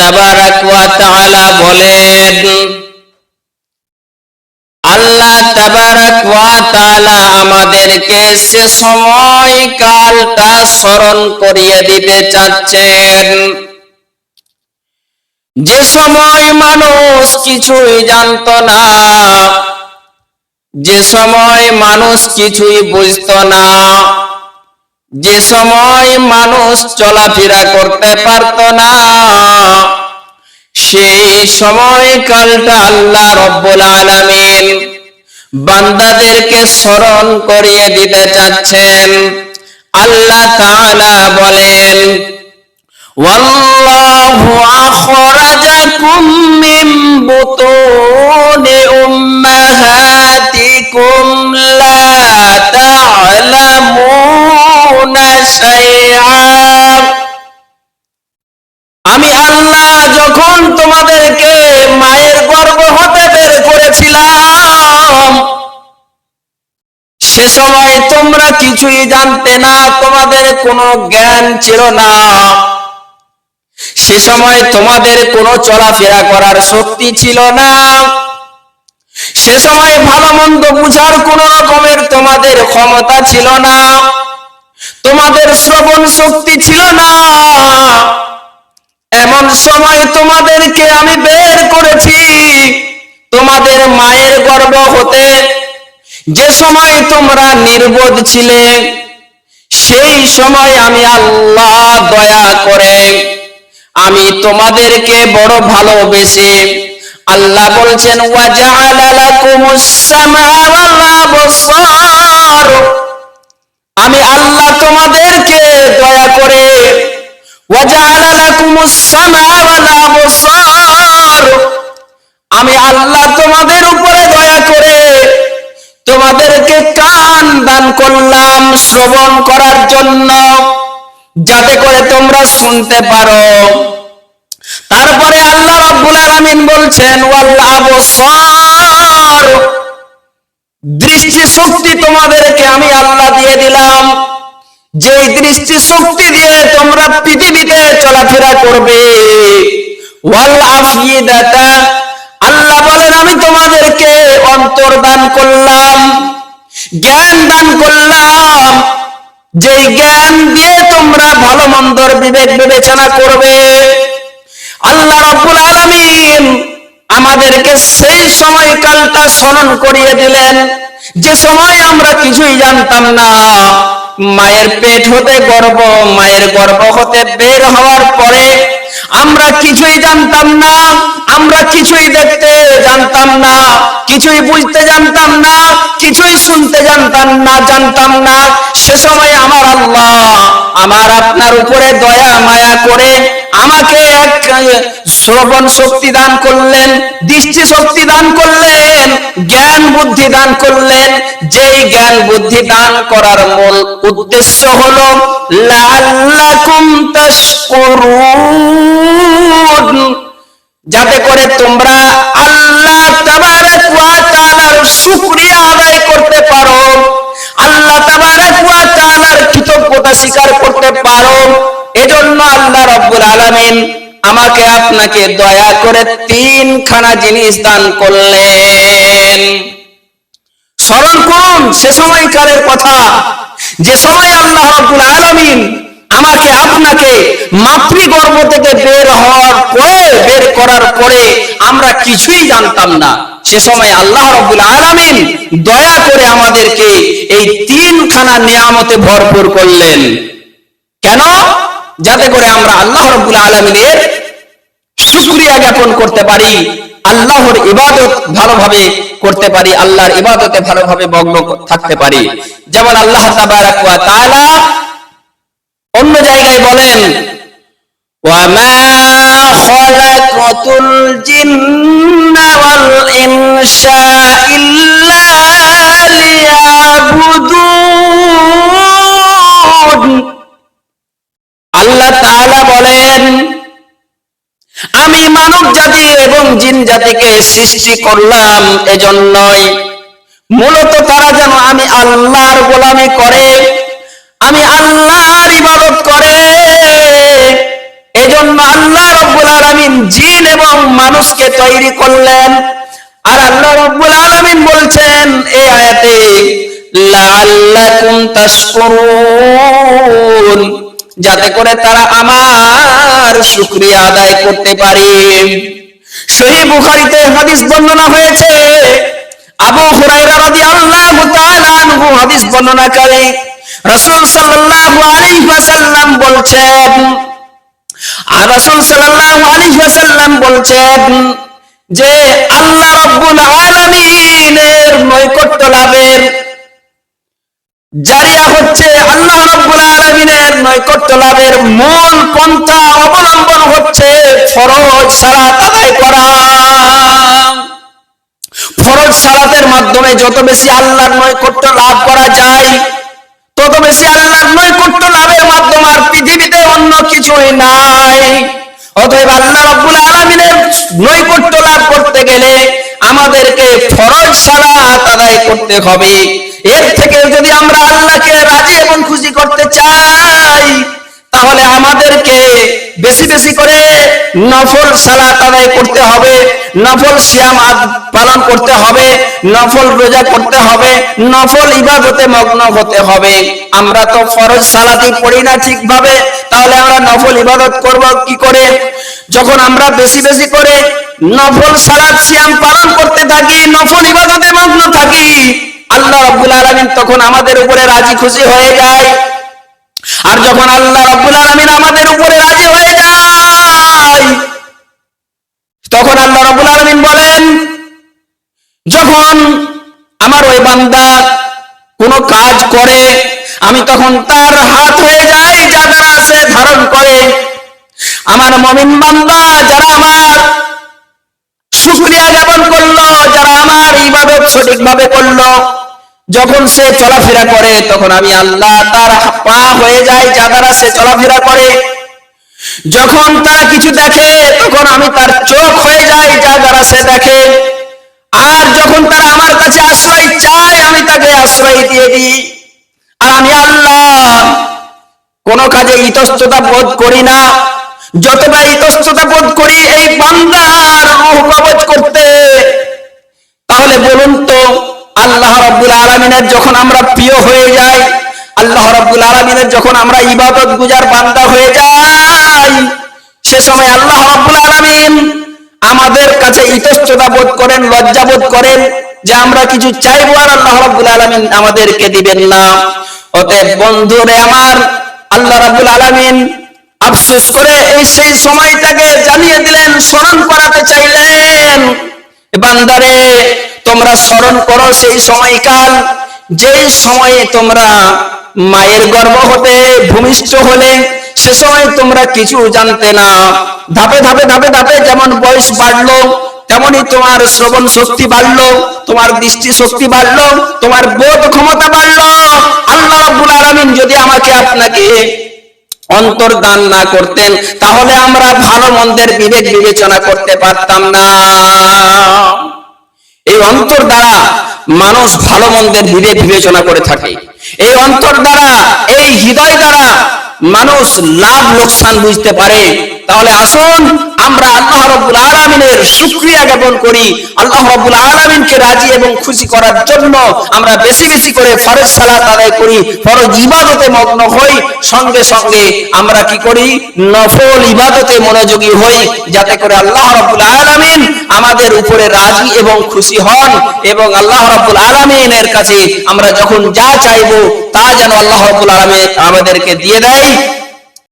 তাবারাক ওয়া বলেন, আল্লাহ তাবারাক আমাদেরকে সে সময় কালটা স্মরণ করিয়ে দিতে চাচ্ছেন। যে সময় মানুষ কিছুই জানতো না, যে সময় মানুষ কিছুই বুঝতো না যে সময় মানুষ চলাফেরা করতে পারত না, সেই সময়কালটা আল্লাহ রব্বুল আলামিন বান্দাদেরকে স্মরণ করিয়ে দিতে চাচ্ছেন। আল্লাহ তাআলা বলেন, ওয়াল্লাহু আখরাজাকুম মিন বুতুনি উম্মাহ সে সময় তোমরা কিছুই জানতে না, তোমাদের কোনো জ্ঞান ছিল না। সে সময় তোমাদের কোনো চলাফেরা করার শক্তি ছিল না। সে সময় ভালো মন্দ বুঝার কোন রকমের তোমাদের ক্ষমতা ছিল না। তোমাদের শ্রবণ শক্তি ছিল না। এমন সময় তোমাদেরকে আমি বের করেছি। তোমাদের মায়ের গর্ভ হতে যে সময় তোমরা নির্বোধ ছিলে, সেই সময় আমি আল্লাহ দয়া করে আমি তোমাদেরকে বড় ভালোবেসে আল্লাহ বলছেন আমি আল্লাহ তোমাদেরকে দয়া করে আমি আল্লাহ তোমাদের করলাম শ্রবণ করার জন্য। যাতে করে তোমরা শুনতে পারো। তারপরে আল্লাহ রাব্বুল আলামিন বলছেন ওয়াল আবসার দৃষ্টি শক্তি তোমাদেরকে আমি আল্লাহ দিয়ে দিলাম। যে দৃষ্টি শক্তি দিয়ে তোমরা পৃথিবীতে চলাফেরা করবে। ওয়াল আফিদাতা আল্লাহ বলেন, আমি তোমাদেরকে অন্তর্দান করলাম। জ্ঞান দান করলাম। যেই জ্ঞান দিয়ে তোমরা ভালো মন্দর বিবেক বিবেচনা করবে। আল্লাহ রাব্বুল আলামিন আমাদেরকে সেই সময়কালটা স্মরণ করিয়ে দিলেন, যে সময় আমরা কিছুই জানতাম না। মায়ের পেট হতে গর্ব, মায়ের গর্ভ হতে বের হওয়ার পরে আমরা কিছুই জানতাম না, আমরা কিছুই দেখতে জানতাম না, কিছুই বুঝতে জানতাম না, কিছুই শুনতে জানতাম না জানতাম না। সে সময় আমার আল্লাহ আমার আপনার উপরে দয়া, মায়া করে আমাকে এক শ্রবণ শক্তি দান করলেন, দৃষ্টি শক্তি দান করলেন। জ্ঞান বুদ্ধি দান করলেন। যেই জ্ঞান বুদ্ধি দান করার মূল উদ্দেশ্য হলো যাতে করে তোমরা আল্লাহ শুকরিয়া আদায় করতে পারো, আল্লাহ কৃতজ্ঞতা স্বীকার করতে পারো। এজন্য আল্লাহ রাব্বুল আলামিন আমাকে আপনাকে দয়া করে তিনখানা জিনিস দান করলেন। স্মরণ করুন, সে সময়কালের কথা। যে সময় আল্লাহ রাব্বুল আলামিন আমাকে আপনাকে মাতৃগর্ভ থেকে বের হওয়ার পরে, বের করার পরে আমরা কিছুই জানতাম না। সে সময় আল্লাহ রাব্বুল আলামিন দয়া করে আমাদেরকে এই তিনখানা নিয়ামতে ভরপুর করলেন। কেন? যাতে করে আমরা আল্লাহ রাব্বুল আলামিনের শুকরিয়া জ্ঞাপন করতে পারি, আল্লাহর ইবাদত ভালোভাবে করতে পারি, আল্লাহর ইবাদতে ভালোভাবে মগ্ন থাকতে পারি। যেমন আল্লাহ অন্য জায়গায় বলেন ইনসা সৃষ্টি করলাম এজন্যই। মূলত তারা যেন আমি আল্লাহর গোলামি করে, আমি আল্লাহর ইবাদত করে। এজন্য আল্লাহ রব্বুল আলামিন জিন এবং মানুষকে তৈরি করলেন। আর আল্লাহ রব্বুল আলামিন বলছেন এই আয়াতে, লাআল্লাকুম তাশকুরুন যাতে করে তারা আমার শুকরিয়া আদায় করতে পারে। সহি বুখারীতে হাদিস বর্ণনা হয়েছে, আবু হুরায়রা রাদিয়াল্লাহু তাআলা আনহু হাদিস বর্ণনা করে রাসূল সাল্লাল্লাহু আলাইহি ওয়াসাল্লাম বলছেন, আর রাসূল সাল্লাল্লাহু আলাইহি ওয়াসাল্লাম বলছেন যে আল্লাহ রাব্বুল আলামিনের নৈকট্য লাভের জারিয়া হচ্ছে আল্লাহ রাব্বুল আলামিনের নৈকট্য লাভের মূল পন্থা অবলম্বন হচ্ছে ফরজ সালাত আদায় করা। ফরজ সালাতের মাধ্যমে যত বেশি আল্লাহর নৈকট্য লাভ করা যায়, তত বেশি আল্লাহর নৈকট্য লাভের মাধ্যম আর পৃথিবীতে অন্য কিছুই নাই। অতএব আল্লাহ রাব্বুল আলামিনের নৈকট্য লাভ করতে গেলে আমাদেরকে ফরজ সালাত আদায় করতে হবে। এর থেকে যদি আমরা আল্লাহকে রাজি এবং খুশি করতে চাই, তাহলে আমাদেরকে বেশি বেশি করে নফল সালাত আদায় করতে হবে, নফল আদ- পালন করতে হবে, নফল রোজা করতে হবে, নফল ইবাদতে মগ্ন হতে হবে। আমরা তো ফরজ সালাতই পড়ি না ঠিকভাবে, তাহলে আমরা নফল ইবাদত করব কি করে? যখন আমরা বেশি বেশি করে নফল সালাত, সিয়াম পালন করতে থাকি, নফল ইবাদতে মগ্ন থাকি আল্লাহ রাব্বুল আলামিন তখন আমাদের উপরে রাজি, খুশি হয়ে যায়। আর যখন আল্লাহ রাব্বুল আলামিন আমাদের উপরে রাজি হয়ে যায়, তখন আল্লাহ রাব্বুল আলামিন বলেন, যখন আমার ওই বান্দা কোনো কাজ করে, আমি তখন তার হাত হয়ে যাই, যা দ্বারা সে ধারণ করে। আমার মমিন বান্দা, যারা আমার শুক্রিয়া জ্ঞাপন করল যারা আমার ইবাদত সঠিকভাবে করল। যখন সে চলাফেরা করে, তখন আমি আল্লাহ তার পা হয়ে যাই যা দ্বারা সে চলাফেরা করে। যখন তারা কিছু দেখে, তখন আমি তার চোখ হয়ে যাই যা দ্বারা সে দেখে। আর যখন তারা আমার কাছে আশ্রয় চায়, আমি তাকে আশ্রয় দিয়ে দিই। আর আমি আল্লাহ কোন কাজে ইতস্ততা বোধ করি না। যতটা ইতস্ততা বোধ করি, এই বান্দার রূহ কবজ করতে বলুন তো, আল্লাহ রাব্বুল আলামিনের যখন আমরা প্রিয় হয়ে যাই, আল্লাহ রাব্বুল আলামিনের যখন আমরা ইবাদত গুজার বান্দা হয়ে যাই, সে সময় আল্লাহ রাব্বুল আলামিন আমাদের কাছে ইতস্ততা বোধ করেন, লজ্জা বোধ করেন যে আমরা কিছু চাইব আর আল্লাহ রাব্বুল আলামিন আমাদেরকে দিবেন না। অতএব বন্ধুরে আমার, আল্লাহ রাব্বুল আলামিন আফসোস করে এই সেই সময়টাকে জানিয়ে দিলেন, স্মরণ করাতে চাইলেন। বান্দারে তোমরা স্মরণ করো সেই সময়কাল। যেই সময়ে তোমরা মায়ের গর্ভ হতে ভূমিষ্ঠ হলে, সে সময় তোমরা কিছু জানতে না। ধাপে ধাপে ধাপে ধাপে যেমন বয়স বাড়লো তেমনি তোমার শ্রবণ শক্তি বাড়লো, তোমার দৃষ্টি শক্তি বাড়লো, তোমার বোধ ক্ষমতা বাড়লো। আল্লাহ রাব্বুল আলামিন যদি আমাকে আপনাকে অন্তর্দান না করতেন, তাহলে আমরা ভালো মন্দের বিবেক বিবেচনা করতে পারতাম না। এই অন্তর দ্বারা মানুষ ভালো মন্দের বিবেক বিবেচনা করে থাকে। এই অন্তর দ্বারা, এই হৃদয় দ্বারা মানুষ লাভ লোকসান বুঝতে পারে। তাহলে আসুন, আমরা আল্লাহ রব্বুল আলমিনের শুক্রিয়া জ্ঞাপন করি। আল্লাহ রব্বুল আলমিনকে রাজি এবং খুশি করার জন্য আমরা বেশি বেশি করে ফরজ সালাত আদায় করি। ফরজ ইবাদতে মগ্ন হই, সঙ্গে সঙ্গে আমরা কি করি? নফল ইবাদতে মনোযোগী হই, যাতে করে আল্লাহ রব্বুল আলমিন আমাদের উপরে রাজি এবং খুশি হন এবং আল্লাহ রব্বুল আলমিনের কাছে আমরা যখন যা চাইব, তা যেন আল্লাহ রব্বুল আলমিন আমাদেরকে দিয়ে দেয়।